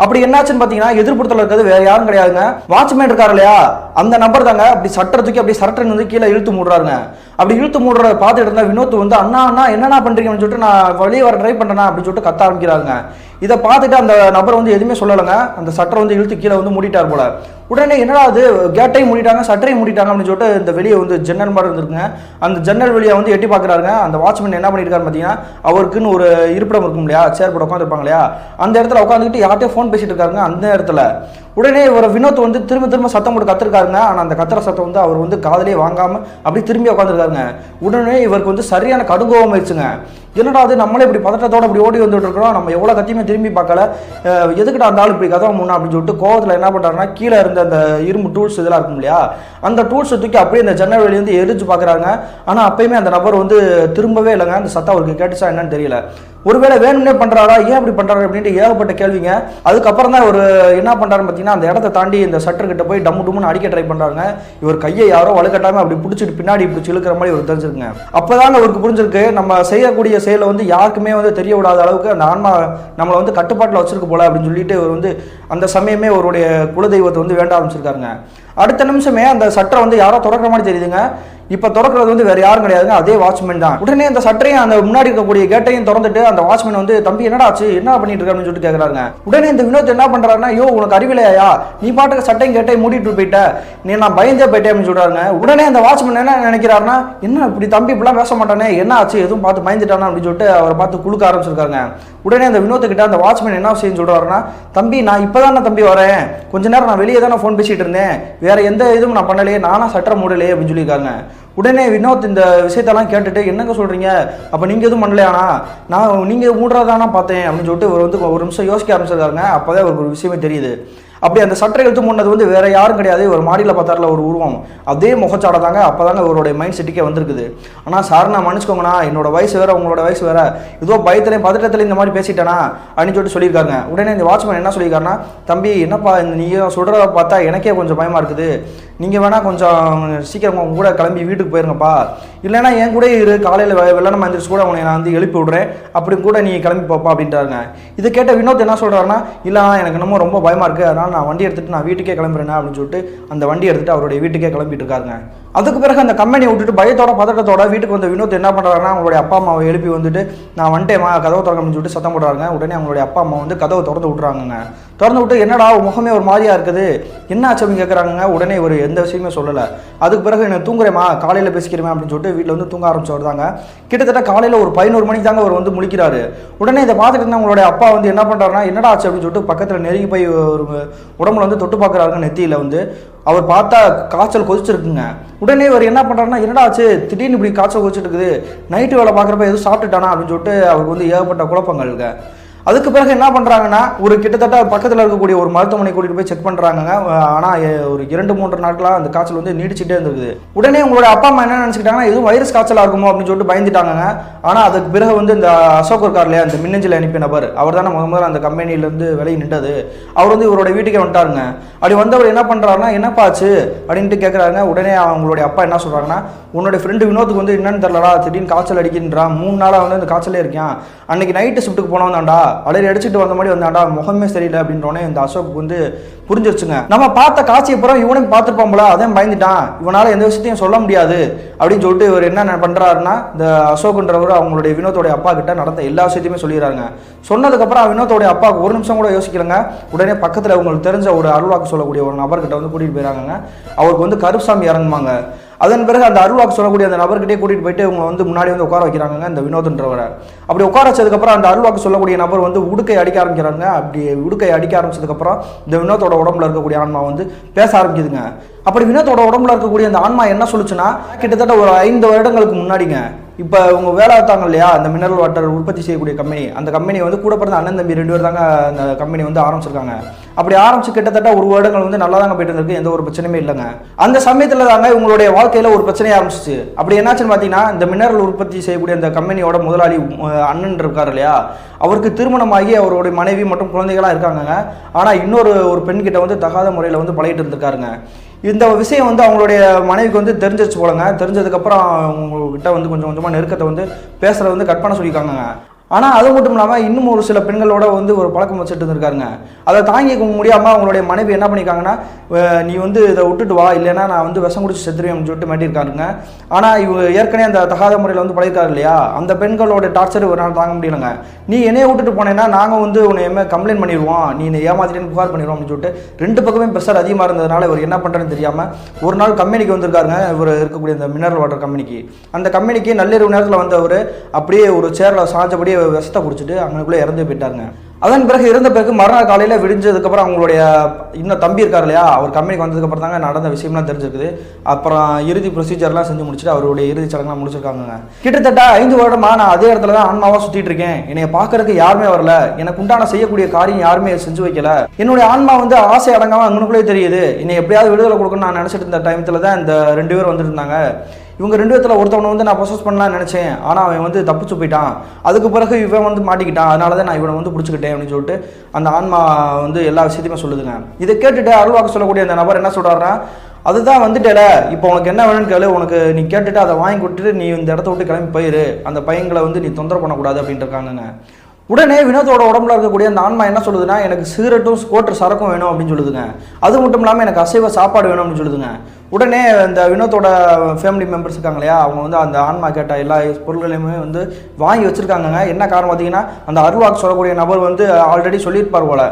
அப்படி என்னாச்சுன்னு பார்த்தீங்கன்னா எதிர்ப்புறத்தில் இருக்கிறது வேற யாரும் கிடையாதுங்க. வாட்ச்மேன் இருக்காரு இல்லையா? அந்த நம்பர் தாங்க. அப்படி சட்டரை தூக்கி அப்படி சரட்டை வந்து கீழே இழுத்து மூடுறாருங்க. அப்படி இழுத்து மூடுறத பார்த்துட்டு இருந்தா வினோத் வந்து அண்ணா அண்ணா என்னண்ணா பண்றீங்கன்னு சொல்லிட்டு நான் வெளியே வர ட்ரை பண்றேன்னா அப்படின்னு சொல்லிட்டு கத்த ஆரம்பிக்கிறாங்க இதை பார்த்துட்டு அந்த நபர் வந்து எதுவுமே சொல்லலைங்க. அந்த சட்டரை வந்து இழுத்து கீழே வந்து மூடிட்டார் போல. உடனே என்னடா அது? கேட்டையும் மூடிட்டாங்க சட்டரையும் மூடிட்டாங்க அப்படின்னு சொல்லிட்டு இந்த வெளியே வந்து ஜன்னல் மாதிரி இருந்திருக்குங்க. அந்த ஜன்னல் வெளியே வந்து எட்டி பார்க்குறாருங்க. அந்த வாட்ச்மேன் என்ன பண்ணியிருக்காரு பார்த்தீங்கன்னா அவருக்குன்னு ஒரு இருப்பிடம் இருக்கும் இல்லையா? சேர் போட்டு உட்காந்துருப்பாங்க இல்லையா? அந்த இடத்துல உட்காந்துக்கிட்டு யார்கிட்டயும் ஃபோன் பேசிட்டு இருக்காருங்க. அந்த இடத்துல. உடனே இவர் வினோத் வந்து திரும்ப திரும்ப சத்தம் போட்டு கத்துருக்காருங்க. ஆனால் அந்த கத்துற சத்தம் வந்து அவர் வந்து காதலே வாங்காமல் அப்படி திரும்பி உட்காந்துருக்காருங்க உடனே இவருக்கு வந்து சரியான கடுகோபம் ஆயிடுச்சுங்க. என்னடா அது நம்மளே இப்படி பதட்டத்தோட இப்படி ஓடி வந்துட்டு இருக்கிறோம். நம்ம எவ்வளோ கத்தியுமே திரும்பி பார்க்கல. எதுக்கிட்ட அந்த ஆள் இப்படி கதவை முன்னா அப்படின்னு சொல்லிட்டு கோவத்தில் என்ன பண்ணுறாருன்னா கீழே இருந்த அந்த இரும்பு டூல்ஸ் இதெல்லாம் இருக்கும் இல்லையா? அந்த டூல்ஸை தூக்கி அப்படியே அந்த ஜன்னல் வெளியே வந்து எரிஞ்சு பார்க்குறாங்க ஆனால் அப்பயுமே அந்த நபர் வந்து திரும்பவே இல்லைங்க. அந்த சத்தம் அவருக்கு கேட்டுச்சா என்னன்னு தெரியல. ஒருவேளை வேணும்னே பண்ணுறாரா ஏன் அப்படி பண்ணுறாரு அப்படின்ட்டு ஏகப்பட்ட கேள்விங்க. அதுக்கப்புறம் தான் ஒரு என்ன பண்ணுறாருன்னு பார்த்தீங்கன்னா அந்த இடத்த தாண்டி இந்த சட்டர் கிட்ட போய் டம்மு டம்முன்னு அடிக்க ட்ரை பண்ணுறாங்க இவர் கையை யாரோ வலுக்கட்டாம அப்படி பிடிச்சிட்டு பின்னாடி பிடிச்சி இழுக்கிற மாதிரி ஒரு தெரிஞ்சிருக்குங்க. அப்பதாங்க அவருக்கு புரிஞ்சிருக்கு நம்ம செய்யக்கூடிய செயலை வந்து யாருக்குமே வந்து தெரிய விடாத அளவுக்கு அந்த ஆன்மா நம்மளை வந்து கட்டுப்பாட்டில் வச்சிருக்க போல அப்படின்னு சொல்லிட்டு இவர் வந்து அந்த சமயமே அவருடைய குலதெய்வத்தை வந்து வேண்ட ஆரம்பிச்சிருக்காருங்க. அடுத்த நிமிஷமே அந்த சட்டரை வந்து யாரோ திறக்கிற மாதிரி தெரியுதுங்க. இப்போ திறக்கிறது வந்து வேற யாரும் கிடையாதுங்க. அதே வாட்ச்மேன் தான். உடனே அந்த சட்டையும் அந்த முன்னாடி இருக்கக்கூடிய கேட்டையும் திறந்துட்டு அந்த வாட்ச்மேன் வந்து தம்பி என்னடா ஆச்சு? என்ன பண்ணிட்டு இருக்க? அப்படின்னு சொல்லிட்டு கேட்குறாங்க உடனே இந்த வினோத் என்ன பண்றாருன்னா ஐயோ உனக்கு அறிவிலையா நீ பாட்டுக்கு சட்டையும் கேட்டையும் மூடிட்டு போயிட்ட. நீ நான் பயந்தே போயிட்டேன் அப்படின்னு சொல்றாங்க உடனே அந்த வாட்ச்மேன் என்ன நினைக்கிறாருன்னா என்ன இப்படி தம்பி இப்படிலாம் பேச மாட்டானே? என்ன ஆச்சு? எதுவும் பார்த்து பயந்துட்டானா? அப்படின்னு சொல்லிட்டு அவரை பார்த்து குளுக்க ஆரம்பிச்சிருக்காங்க உடனே அந்த வினோத் கிட்ட அந்த வாட்ச்மேன் என்ன விஷயம் சொல்றாருன்னா தம்பி நான் இப்போதான் தம்பி வரேன். கொஞ்ச நேரம் நான் வெளியே தானே ஃபோன் பேசிட்டு இருந்தேன். வேற எந்த இதுவும் நான் பண்ணலையே. நானா சட்டை மூடலையே அப்படின்னு சொல்லியிருக்காங்க உடனே வினோத் இந்த விஷயத்தெல்லாம் கேட்டுட்டு என்னங்க சொல்றீங்க? அப்போ நீங்கள் எதுவும் பண்ணலையானா நான் நீங்கள் மூடுறதானா பார்த்தேன்? அப்படின்னு சொல்லிட்டு இவர் வந்து ஒரு நிமிஷம் யோசிக்க ஆரம்பிச்சிருக்காங்க அப்போதான் அவருக்கு ஒரு விஷயமே தெரியுது. அப்படி அந்த சட்டை எழுத்து முன்னது வந்து வேற யாரும் கிடையாது. ஒரு மாடியில் பார்த்தாரில் ஒரு உருவம். அதே முகச்சாடை தாங்க அப்போதாங்க இவருடைய மைண்ட் செட்டுக்கே வந்திருக்குது. ஆனால் சார் நான் மன்னிச்சுக்கோங்கண்ணா என்னோட வயசு வேற உங்களோட வயசு வேற. ஏதோ பயத்துலையும் பதட்டத்துலையும் இந்த மாதிரி பேசிட்டேனா அப்படின்னு சொல்லிட்டு சொல்லியிருக்காங்க உடனே இந்த வாட்ச்மேன் என்ன சொல்லியிருக்காருன்னா தம்பி என்னப்பா இந்த நீயும் சொல்கிறத பார்த்தா எனக்கே கொஞ்சம் பயமாக இருக்குது. நீங்கள் வேணால் கொஞ்சம் சீக்கிரம் உங்க கூட கிளம்பி வீட்டுக்கு போயிருங்கப்பா. இல்லைன்னா என் கூட இரு. காலையில் வெள்ளனம் எந்திரிச்சு கூட உன்னை நான் வந்து எழுப்பி விடுறேன். அப்படி கூட நீ கிளம்பி போப்பா அப்படின்றாருங்க. இதை கேட்ட வினோத் என்ன சொல்கிறாருன்னா இல்லை எனக்கு இன்னமும் ரொம்ப பயமாக இருக்குது அதனால் நான் வண்டி எடுத்துட்டு நான் வீட்டுக்கே கிளம்புறேன் அப்படின்னு சொல்லிட்டு அந்த வண்டி எடுத்துட்டு அவருடைய வீட்டுக்கே கிளம்பிட்டு இருக்காருங்க. அதுக்கு பிறகு அந்த கம்பெனியை விட்டுட்டு பயத்தோட பதட்டத்தோட வீட்டுக்கு வந்த வினோத் என்ன பண்ணுறாருன்னா அவங்களுடைய அப்பா அம்மாவை எழுப்பி வந்துட்டு நான் வந்துட்டேமா கதவை திறக்கணும்னு சொல்லிட்டு சத்தம் போடுறாங்க உடனே அவங்களுடைய அப்பா அம்மா வந்து கதவை திறந்து விட்றாங்கங்க திறந்து விட்டு என்னடா முகமே ஒரு மாதிரியாக இருக்குது? என்ன ஆச்சு அப்படின்னு கேட்குறாங்க உடனே இவர் எந்த விஷயமே சொல்லலை. அதுக்கு பிறகு என்ன தூங்குறேமா காலையில் பேசிக்கிறேன் அப்படின்னு சொல்லிட்டு வீட்டில் வந்து தூங்க ஆரம்பிச்சு வருதாங்க கிட்டத்தட்ட காலையில் ஒரு பதினோரு மணிக்கு தாங்க அவர் வந்து முழிக்கிறாரு. உடனே இதை பார்த்துட்டு இருந்த அவங்களுடைய அப்பா வந்து என்ன பண்ணுறாருன்னா என்னடா ஆச்சு? அப்படின்னு சொல்லிட்டு பக்கத்தில் நெருங்கி போய் ஒரு உடம்புல வந்து தொட்டு பார்க்குறாருங்க நெத்தியில் வந்து. அவர் பார்த்தா காய்ச்சல் கொதிச்சிருக்குங்க. உடனே இவர் என்ன பண்ணுறாருன்னா என்னடா ஆச்சு? திடீர்னு இப்படி காய்ச்சல் கொதிச்சிட்டு இருக்குது. நைட்டு வேலை பார்க்குறப்ப எதுவும் சாப்பிட்டுட்டானா? அப்படின்னு சொல்லிட்டு அவருக்கு வந்து ஏகப்பட்ட குழப்பங்கள் அதுக்கு பிறகு என்ன பண்ணுறாங்கன்னா ஒரு கிட்டத்தட்ட பக்கத்தில் இருக்கக்கூடிய ஒரு மருத்துவமனை கூட்டிகிட்டு போய் செக் பண்ணுறாங்க ஆனால் ஒரு இரண்டு மூன்று நாட்களாக அந்த காய்ச்சல் வந்து நீடிச்சுட்டே இருந்தது. உடனே உங்களோட அப்பா அம்மா என்ன நினச்சிக்கிட்டாங்கன்னா எதுவும் வைரஸ் காய்ச்சலாக இருக்குமோ? அப்படின்னு சொல்லிட்டு பயந்துட்டாங்க ஆனால் அதுக்கு பிறகு வந்து இந்த அசோக் இருக்கார் இல்லையா அந்த மின்னஞ்சல் அனுப்பிய நபர் அவர் தானே முத முதல்ல அந்த கம்பெனியிலேருந்து விலகி நின்றது. அவர் வந்து இவரோட வீட்டுக்கே வந்துட்டாருங்க. அப்படி வந்தவர் என்ன பண்ணுறாருன்னா என்னப்பா ஆச்சு? அப்படின்ட்டு கேட்குறாங்க உடனே அவங்களுடைய அப்பா என்ன சொல்கிறாங்கன்னா உன்னோட ஃப்ரெண்டு வினோத்துக்கு வந்து என்னன்னு தெரிலடா திடீர்னு காய்ச்சல் அடிக்கின்றான் மூணு நாளாக வந்து அந்த காய்ச்சலே இருக்கான் அன்னைக்கு நைட்டு ஷிஃப்ட்டுக்கு போனவன் தான்டா அலறி அடிச்சுட்டு வந்த மாதிரி வந்தாண்டா முகமே சரியில்லை அப்படின்றோடனே இந்த அசோக் வந்து புரிஞ்சிருச்சுங்க. நம்ம பார்த்த காட்சியை அப்புறம் இவனும் பார்த்துருப்போம்ல அதான் பயந்துட்டான். இவனால் எந்த விஷயத்தையும் சொல்ல முடியாது அப்படின்னு சொல்லிட்டு இவர் என்ன பண்ணுறாருன்னா இந்த அசோக்ன்றவர் அவங்களுடைய வினோத்தோடைய அப்பா கிட்ட நடந்த எல்லா விஷயத்தையுமே சொல்லிடுறாங்க சொன்னதுக்கப்புறம் வினோத்தோடைய அப்பாவுக்கு ஒரு நிமிஷம் கூட யோசிக்கலங்க. உடனே பக்கத்தில் அவங்களுக்கு தெரிஞ்ச ஒரு அருள்வாக்கு சொல்லக்கூடிய ஒரு நபர்கிட்ட வந்து கூட்டிகிட்டு போயிறாங்க அவருக்கு வந்து கருப்சாமி இறங்குவாங்க அதன் பிறகு அந்த அருள்வாக்கு சொல்லக்கூடிய அந்த நபர்கிட்டே கூட்டிகிட்டு போயிட்டு இவங்க வந்து முன்னாடி வந்து உட்கார வைக்கிறாங்க இந்த வினோதன்றவரை. அப்படி உட்கார வச்சதுக்கப்புறம் அந்த அருள்வாக்கு சொல்லக்கூடிய நபர் வந்து உடுக்கை அடிக்க ஆரம்பிக்கிறாங்க அப்படி உடுக்கை அடிக்க ஆரம்பிச்சதுக்கப்புறம் இந்த வினோத்தோட உடம்புல இருக்கக்கூடிய ஆன்மா வந்து பேச ஆரம்பிக்குதுங்க. அப்படி வினோத்தோட உடம்புல இருக்கக்கூடிய அந்த ஆன்மா என்ன சொல்லுச்சுன்னா கிட்டத்தட்ட ஒரு ஐந்து வருடங்களுக்கு முன்னாடிங்க இப்போ உங்க வேலை பார்த்தாங்க இல்லையா அந்த மினரல் வாட்டர் உற்பத்தி செய்யக்கூடிய கம்பெனி அந்த கம்பெனி வந்து கூட பிறந்த அண்ணன் தம்பி ரெண்டு பேர் தாங்க அந்த கம்பெனி வந்து ஆரம்பிச்சிருக்காங்க. அப்படி ஆரம்பிச்சு கிட்டத்தட்ட ஒரு வருடங்கள் வந்து நல்லா தாங்க போயிட்டு இருந்திருக்கு எந்த ஒரு பிரச்சனையுமே இல்லைங்க. அந்த சமயத்தில் தாங்க இவங்களுடைய வாழ்க்கையில் ஒரு பிரச்சனை ஆரம்பிச்சிச்சு. அப்படி என்னாச்சுன்னு பார்த்தீங்கன்னா இந்த மினரல் உற்பத்தி செய்யக்கூடிய அந்த கம்பெனியோட முதலாளி அண்ணன் இருக்கார் இல்லையா அவருக்கு திருமணமாகி அவருடைய மனைவி மற்றும் குழந்தைகளாக இருக்காங்கங்க. ஆனால் இன்னொரு ஒரு பெண்கிட்ட வந்து தகாத முறையில் வந்து பழகிட்டு இருந்திருக்காருங்க. இந்த விஷயம் வந்து அவங்களுடைய மனைவிக்கு வந்து தெரிஞ்சிருச்சு போலங்க. தெரிஞ்சதுக்கப்புறம் அவங்கக்கிட்ட வந்து கொஞ்சம் கொஞ்சமாக நெருக்கத்தை வந்து பேசுகிறத வந்து கட் பண்ண சொல்லியிருக்காங்க ஆனால் அது மட்டும் இல்லாமல் இன்னும் ஒரு சில பெண்களோட வந்து ஒரு பழக்கம் வச்சுட்டு இருந்திருக்காருங்க. அதை தாங்கிக்க முடியாமல் அவங்களுடைய மனைவி என்ன பண்ணியிருக்காங்கன்னா நீ வந்து இதை விட்டுட்டு வா இல்லைன்னா நான் வந்து விஷம் குடிச்சு செத்துருவேன் அப்படின்னு சொல்லிட்டு மாட்டியிருக்காருங்க ஆனால் இவங்க ஏற்கனவே அந்த தகாத முறையில் வந்து பழகிருக்காரு இல்லையா? அந்த பெண்களோட டார்ச்சர் ஒரு நாள் தாங்க முடியலங்க. நீ என்னைய விட்டுட்டு போனேன்னா நாங்கள் வந்து உன்னை எம்மே கம்ப்ளைண்ட் பண்ணிடுவோம் நீ என்னை ஏமாத்திட்டேன்னு புகார் பண்ணிடுவோம் அப்படின்னு சொல்லிட்டு ரெண்டு பக்கமே ப்ரெஷர் அதிகமாக இருந்ததுனால இவர் என்ன பண்ணுறேன்னு தெரியாமல் ஒரு நாள் கம்பெனிக்கு வந்திருக்காருங்க இவர் இருக்கக்கூடிய இந்த மினரல் வாட்டர் கம்பெனிக்கு அந்த கம்பெனிக்கு நள்ளிரவு நேரத்தில் வந்தவர் அப்படியே ஒரு சேரில் சாஞ்சபடியே விஷத்தை குடிச்சிட்டு அங்கனுக்குள்ளே இறந்து போயிட்டாருங்க. அதன் பிறகு இறந்த பிறகு மறுநாள் காலையில் விடிஞ்சதுக்கப்புறம் அவங்களுடைய இன்னும் தம்பி இருக்கார் இல்லையா அவர் கம்பெனிக்கு வந்ததுக்கப்புறம் தாங்க நடந்த விஷயம்லாம் தெரிஞ்சிருக்குது. அப்புறம் இறுதி ப்ரொசீஜர்லாம் செஞ்சு முடிச்சுட்டு அவருடைய இறுதி சடங்குலாம் முடிச்சிருக்காங்க கிட்டத்தட்ட ஐந்து வருடமா நான் அதே இடத்துல தான் ஆன்மாவாக சுற்றிட்டு இருக்கேன். என்னைய பார்க்கறதுக்கு யாருமே வரல. எனக்கு உண்டான செய்யக்கூடிய காரியம் யாருமே செஞ்சு வைக்கல. என்னுடைய ஆன்மா வந்து ஆசை அடங்காமல் அங்கனுக்குள்ளே தெரியுது. என்னை எப்படியாவது விடுதலை கொடுக்கணும்னு நான் நினச்சிட்டு இருந்த டைமத்தில் தான் இந்த ரெண்டு பேர் வந்துட்டு இருந்தாங்க. இவங்க ரெண்டு பேத்துல ஒருத்தவனை வந்து நான் ப்ரொசஸ் பண்ணலாம்னு நினச்சேன். ஆனால் அவன் வந்து தப்பிச்சு போயிட்டான். அதுக்கு பிறகு இவன் வந்து மாட்டிக்கிட்டான். அதனால தான் நான் இவனை வந்து பிடிச்சிக்கிட்டேன் அப்படின்னு சொல்லிட்டு அந்த ஆன்மா வந்து எல்லா விஷயத்தையுமே சொல்லுதுங்க. இதை கேட்டுட்டு அருள்வாக்கு சொல்லக்கூடிய அந்த நபர் என்ன சொல்கிறாருன்னா அதுதான் வந்துட்டேல. இப்போ உனக்கு என்ன வேணும்னு கேளு. உனக்கு நீ கேட்டுட்டு அதை வாங்கி கொடுத்துட்டு நீ இந்த இடத்த விட்டு கிளம்பி போயிரு. அந்த பையன்களை வந்து நீ தொந்தரவு பண்ணக்கூடாது அப்படின்ட்டு இருக்காங்கங்க. உடனே வினோதோட உடம்புல இருக்கக்கூடிய அந்த ஆன்மா என்ன சொல்லுதுன்னா எனக்கு சிகரெட்டும் ஸ்கோட்டர் சரக்கும் வேணும் அப்படின்னு சொல்லுதுங்க. அது மட்டும் இல்லாமல் எனக்கு அசைவ சாப்பாடு வேணும் அப்படின்னு சொல்லுதுங்க. உடனே இந்த வினோத்தோட ஃபேமிலி மெம்பர்ஸ் இருக்காங்க இல்லையா அவங்க வந்து அந்த ஆன்மா கேட்ட எல்லா பொருட்களையுமே வந்து வாங்கி வச்சிருக்காங்கங்க. என்ன காரணம் பார்த்தீங்கன்னா அந்த அருள்வாக்கு சொல்லக்கூடிய நபர் வந்து ஆல்ரெடி சொல்லியிருப்பார் போல.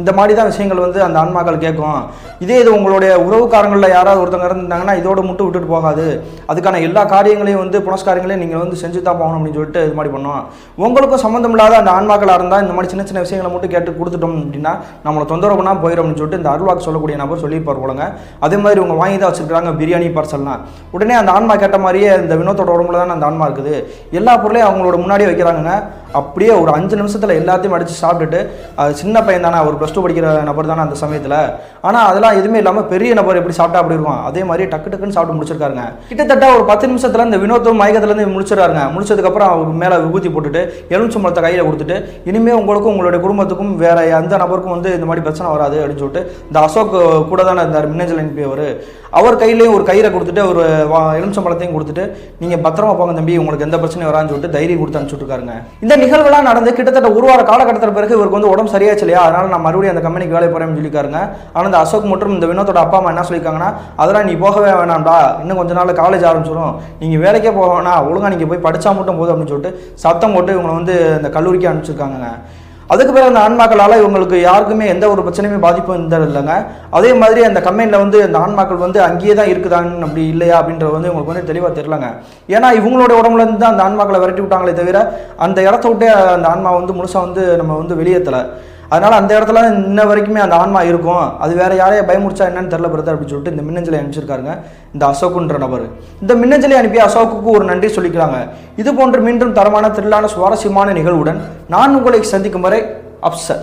இந்த மாதிரி தான் விஷயங்கள் வந்து அந்த ஆன்மாக்கள் கேட்கும். இதே இது உங்களுடைய உறவுக்காரங்களில் யாராவது ஒருத்தவங்க இருந்திருந்தாங்கன்னா இதோடு மட்டும் விட்டுட்டு போகாது. அதுக்கான எல்லா காரியங்களையும் வந்து புனஸ்காரங்களையும் நீங்கள் வந்து செஞ்சு தான் போகணும் அப்படின்னு சொல்லிட்டு இது மாதிரி பண்ணோம் உங்களுக்கும் சம்மந்தம் இல்லாத அந்த ஆன்மாக்களாக இருந்தால் இந்த மாதிரி சின்ன சின்ன விஷயங்களை மட்டும் கேட்டு கொடுத்துட்டோம் அப்படின்னா நம்மளை தொந்தரவு போயிடும் அப்படின்னு சொல்லிட்டு இந்த அருள்வாக்கு சொல்லக்கூடிய நபர் சொல்லியிருப்பார் போலங்க. அதே மாதிரி உங்க வாங்கி தான் பிரியாணி பார்சல்லாம் உடனே அந்த ஆன்மா கேட்ட மாதிரியே இந்த வினோத்தோட உடம்புல தான் அந்த ஆன்மா இருக்குது? எல்லா பொருளையும் அவங்களோட முன்னாடியே வைக்கிறாங்க அப்படியே ஒரு அஞ்சு நிமிஷத்தில் எல்லாத்தையும் அடித்து சாப்பிட்டுட்டு அது சின்ன பையன் தானே ஒரு ப்ளஸ் டூ படிக்கிற நபர் தானே அந்த சமயத்தில். ஆனால் அதெல்லாம் எதுவுமே இல்லாமல் பெரிய நபர் எப்படி சாப்பிட்டா அப்படி இருக்கும்? அதே மாதிரி டக்கு டக்குன்னு சாப்பிட்டு முடிச்சிருக்காருங்க. கிட்டத்தட்ட ஒரு பத்து நிமிஷத்தில் இந்த வினோத்தும் மயக்கத்துலேருந்து முடிச்சிடறாருங்க. முடிச்சதுக்கப்புறம் அவர் மேலே விபூதி போட்டுட்டு எலுமிச்சம்பழத்தை கையில் கொடுத்துட்டு இனிமேல் உங்களுக்கும் உங்களுடைய குடும்பத்துக்கும் வேறு எந்த நபருக்கும் வந்து இந்த மாதிரி பிரச்சனை வராது அப்படின்னு சொல்லிட்டு இந்த அசோக் கூட தானே இருந்தார் மின்னஞ்சல் அனுப்பியவர் அவர். கையிலேயும் ஒரு கயிறை கொடுத்துட்டு ஒரு வா- எலுமிச்சம்பழத்தையும் கொடுத்துட்டு நீங்கள் பத்திரமா போங்க தம்பி உங்களுக்கு எந்த பிரச்சனையும் வரான்னு சொல்லிட்டு தைரியம் கொடுத்து அனுப்பிச்சுட்ருக்காருங்க இந்த நிகழ்வுலாம் நடந்து கிட்டத்தட்ட ஒரு வார காலகட்டத்தில் பிறகு இவருக்கு வந்து உடம்பு சரியாச்சு இல்லையா? அதனால நான் மறுபடியும் அந்த கம்பெனிக்கு வேலை போறேன்னு சொல்லியிருக்காருங்க ஆனால் இந்த அசோக் மற்றும் இந்த வினோத்தோட அப்பா அம்மா என்ன சொல்லியிருக்காங்கன்னா அதெல்லாம் நீ போகவே வேணாம்டா. இன்னும் கொஞ்ச நாள் காலேஜ் ஆரம்பிச்சிடும் நீங்கள் வேலைக்கே போக வேணாம் ஒழுங்கா நீங்கள் போய் படிச்சா மட்டும் போதும் அப்படின்னு சொல்லிட்டு சத்தம் போட்டு இவங்களை வந்து இந்த கல்லூரிக்கு அனுப்பிச்சிருக்காங்க அதுக்கு பிறகு அந்த ஆன்மாக்களால் இவங்களுக்கு யாருக்குமே எந்த ஒரு பிரச்சனையுமே பாதிப்பும் இருந்தது இல்லைங்க. அதே மாதிரி அந்த கம்பெனியில் வந்து அந்த ஆன்மாக்கள் வந்து அங்கேயே தான் இருக்குதான்னு அப்படி இல்லையா அப்படின்றது வந்து இவங்களுக்கு வந்து தெளிவாக தெரிலங்க ஏன்னா இவங்களோட உடம்புல இருந்து தான் அந்த ஆன்மாக்களை விரட்டி விட்டாங்களே தவிர அந்த இடத்த விட்டே அந்த ஆன்மா வந்து முழுசாக வந்து நம்ம வந்து வெளியேற்றலை அதனால அந்த இடத்துல இன்ன வரைக்குமே அந்த ஆன்மா இருக்கும். அது வேற யாரையும் பயமுடிச்சா என்னன்னு தெரியல பிரதர் அப்படின்னு சொல்லிட்டு இந்த மின்னஞ்சலை அனுப்பிச்சிருக்காருங்க. இந்த அசோக்குன்ற நபர். இந்த மின்னஞ்சலை அனுப்பி அசோக்குக்கு ஒரு நன்றி சொல்லிக்கிறாங்க. இது போன்ற மீண்டும் தரமான திரளான சுவாரஸ்யமான நிகழ்வுடன் நான் உங்களை சந்திக்கும் வரை அப்சர்.